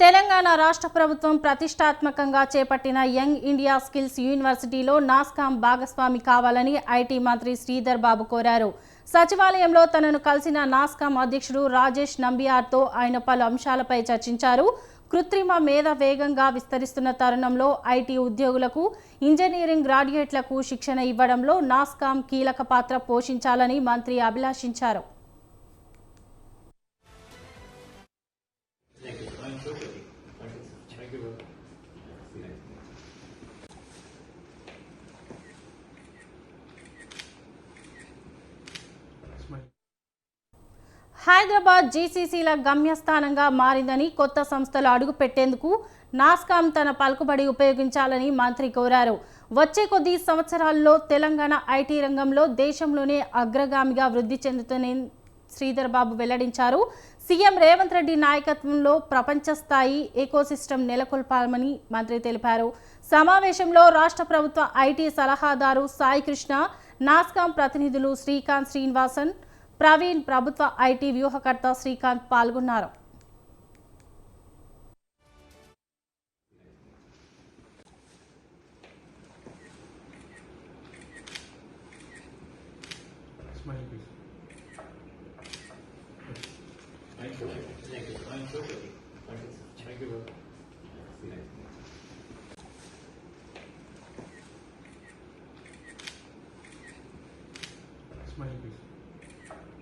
తెలంగాణ రాష్ట్ర ప్రభుత్వం ప్రతిష్టాత్మకంగా చేపట్టిన యంగ్ ఇండియా స్కిల్స్ యూనివర్సిటీలో నాస్కామ్ భాగస్వామి కావాలని ఐటీ మంత్రి శ్రీధర్ బాబు కోరారు. సచివాలయంలో తనను కలిసిన నాస్కామ్ అధ్యక్షుడు రాజేష్ నంబియార్తో ఆయన పలు అంశాలపై చర్చించారు. కృత్రిమ మేధ వేగంగా విస్తరిస్తున్న తరుణంలో ఐటీ ఉద్యోగులకు ఇంజనీరింగ్ గ్రాడ్యుయేట్లకు శిక్షణ ఇవ్వడంలో నాస్కామ్ కీలక పాత్ర పోషించాలని మంత్రి అభిలాషించారు. హైదరాబాద్ జీసీసీల గమ్యస్థానంగా మారిందని కొత్త సంస్థలు అడుగుపెట్టేందుకు నాస్కామ్ తన పలుకుబడి ఉపయోగించాలని మంత్రి కోరారు. వచ్చే కొద్ది సంవత్సరాల్లో తెలంగాణ ఐటీ రంగంలో దేశంలోనే అగ్రగామిగా వృద్ధి చెందుతున్న శ్రీధర్ బాబు వెల్లడించారు. సీఎం రేవంత్ రెడ్డి నాయకత్వంలో ప్రపంచ స్థాయి ఎకోసిస్టమ్ నెలకొల్పాలని మంత్రి తెలిపారు. సమావేశంలో రాష్ట్ర ప్రభుత్వ ఐటీ సలహాదారు సాయి కృష్ణ నాస్కామ్ ప్రతినిధులు శ్రీకాంత్ శ్రీనివాసన్ ప్రవీణ్ ప్రభుత్వ ఐటీ వ్యూహకర్త శ్రీకాంత్ పాల్గొన్నారు. Smile, please. Thank you. Thank you. Thank you. Thank you you